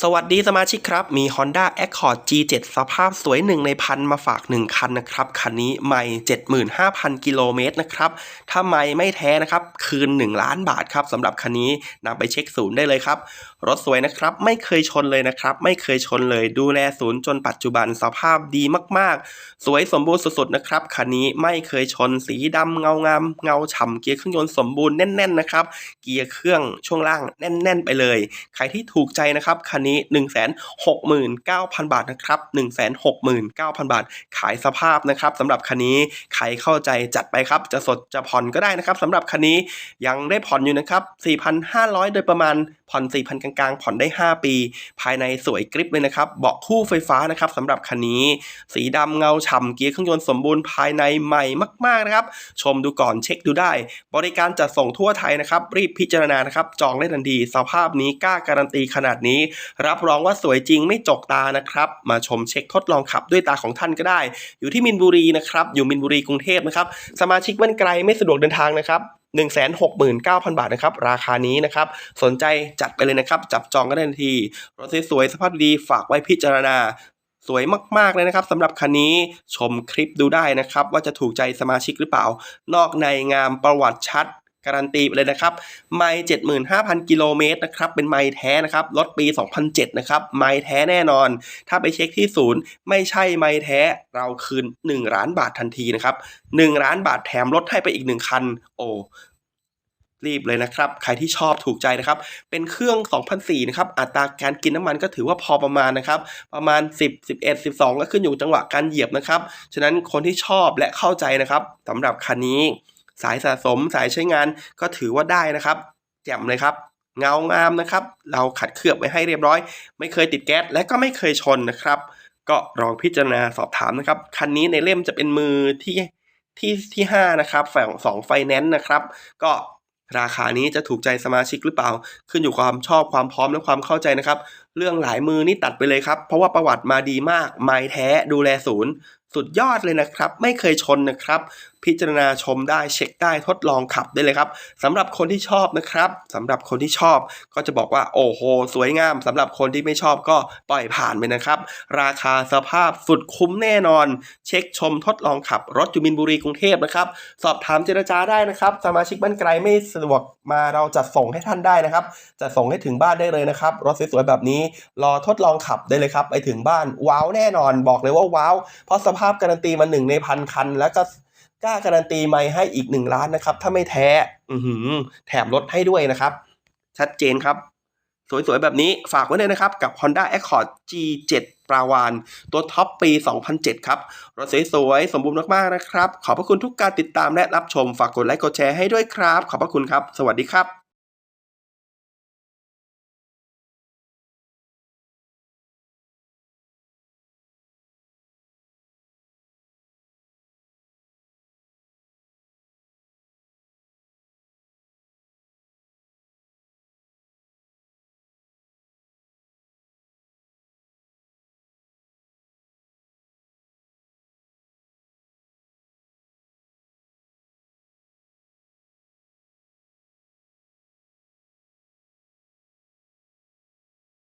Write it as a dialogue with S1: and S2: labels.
S1: สวัสดีสมาชิกครับ มี Honda Accord G7 สภาพสวยหนึ่งในพันมาฝาก 1 คันนะครับ คันนี้ไม่ 75,000 กิโลเมตรนะครับ ถ้าไม่ไม่แท้นะครับ คืน 1 ล้านบาทครับสำหรับคันนี้นำไปเช็คศูนย์ได้เลยครับ รถสวยนะครับ ไม่เคยชนเลยนะครับ ไม่เคยชนเลย ดูแลศูนย์จนปัจจุบันสภาพดีมากๆ สวยสมบูรณ์สุดๆนะครับ คันนี้ไม่เคยชนสีดำเงางามเงาฉ่ำเกียร์เครื่องยนต์สมบูรณ์แน่นๆนะครับ เกียร์เครื่องช่วงล่างแน่น ๆ ไปเลย ใครที่ถูกใจนะครับคันนี้ 1 6 9 0 0 0 บาทนะครับ 1 6 9 0 0 0 บาท ขายสภาพนะครับสำหรับคันนี้ใครเข้าใจจัดไปครับ จะสดจะผ่อนก็ได้นะครับสำหรับคันนี้ยังได้ผ่อนอยู่นะครับ 4,500 โดยประมาณผ่อน 4,000 กลางๆ ผ่อนได้ 5 ปี ภายในสวยกริปเลยนะครับ เบาะคู่ไฟฟ้านะครับสำหรับคันนี้ สีดำเงาฉ่ำเกียร์เครื่องยนต์สมบูรณ์ภายในใหม่มาก ๆ นะครับ ชมดูก่อนเช็คดูได้ บริการจัดส่งทั่วไทยนะครับ รีบพิจารณานะครับ จองได้ทันที สภาพนี้กล้าการันตีขนาดนี้รับรองว่าสวยจริงไม่จกตานะครับ มาชมเช็คทดลองขับด้วยตาของท่านก็ได้ อยู่ที่มินบุรีนะครับ อยู่มินบุรีกรุงเทพนะครับ สมาชิกมันไกลไม่สะดวกเดินทางนะครับ169,000 บาทนะครับ ราคานี้นะครับ สนใจจัดไปเลยนะครับ จับจองก็ได้ทันทีรถสวยๆสภาพดีฝากไว้พิจารณา สวยมากๆเลยนะครับสำหรับคันนี้ชมคลิปดูได้นะครับ ว่าจะถูกใจสมาชิกหรือเปล่า นอกในงามประวัติชัด การันตีไปเลยนะครับ ไม่75,000 กิโลเมตรนะครับ เป็นไม้แท้นะครับ รถปี 2007 นะครับ ไม้แท้แน่นอน ถ้าไปเช็คที่ศูนย์ ไม่ใช่ไม้แท้ เราคืน 1 ล้านบาททันทีนะครับ 1 ล้านบาทแถมรถให้ไปอีก 1 คัน โอ้รีบเลยนะครับ ใครที่ชอบถูกใจนะครับ เป็นเครื่อง 2004 นะครับ อัตราการกินน้ำมันก็ถือว่าพอประมาณนะครับ ประมาณ 10 11 12 ก็ขึ้นอยู่จังหวะการเหยียบนะครับ ฉะนั้นคนที่ชอบและเข้าใจนะครับสำหรับคันนี้ สายสะสมสายใช้งานก็ถือว่าได้นะครับแจ่มเลยครับ เงางามนะครับ เราขัดเคลือบไว้ให้เรียบร้อย ไม่เคยติดแก๊สและก็ไม่เคยชนนะครับ ก็ลองพิจารณาสอบถามนะครับ คันนี้ในเล่มจะเป็นมือที่ที่ที่ห้านะครับฝั่งสองไฟแนนซ์นะครับ ก็ราคานี้จะถูกใจสมาชิกหรือเปล่า ขึ้นอยู่ความชอบความพร้อมและความเข้าใจนะครับ เรื่องหลายมือนี่ตัดไปเลยครับ เพราะว่าประวัติมาดีมาก ไม้แท้ดูแลศูนย์ สุดยอดเลยนะครับ ไม่เคยชนนะครับ พิจารณาชมได้เช็คได้ทดลองขับได้เลยครับสำหรับคนที่ชอบนะครับสำหรับคนที่ชอบก็จะบอกว่าโอ้โห สวยงามสำหรับคนที่ไม่ชอบก็ปล่อยผ่านไปนะครับ ราคาสภาพสุดคุ้มแน่นอน เช็คชมทดลองขับ รถอยู่มินบุรีกรุงเทพนะครับ สอบถามเจรจาได้นะครับสมาชิกบ้านไกลไม่สะดวกมาเราจัดส่งให้ท่านได้นะครับจะส่งให้ถึงบ้านได้เลยนะครับรถสวยๆแบบนี้รอทดลองขับได้เลยครับไปถึงบ้านว้าวแน่นอนบอกเลยว่าว้าวเพราะสภาพาพการันตีมาหนึ่งในพันคัน แล้วก็กล้าการันตีไม่ให้อีกหนึ่งล้านนะครับ ถ้าไม่แท้อืแถมรถให้ด้วยนะครับ ชัดเจนครับ สวยๆ แบบนี้ฝากไว้เลยนะครับ กับ Honda Accord G7 ปราวานตัวท็อปปี 2007 ครับ รถสวยๆ สมบูรณ์มากๆนะครับ ขอบพระคุณทุกการติดตามและรับชมฝากกดไลค์กดแชร์ให้ด้วยครับ ขอบพระคุณครับ สวัสดีครับ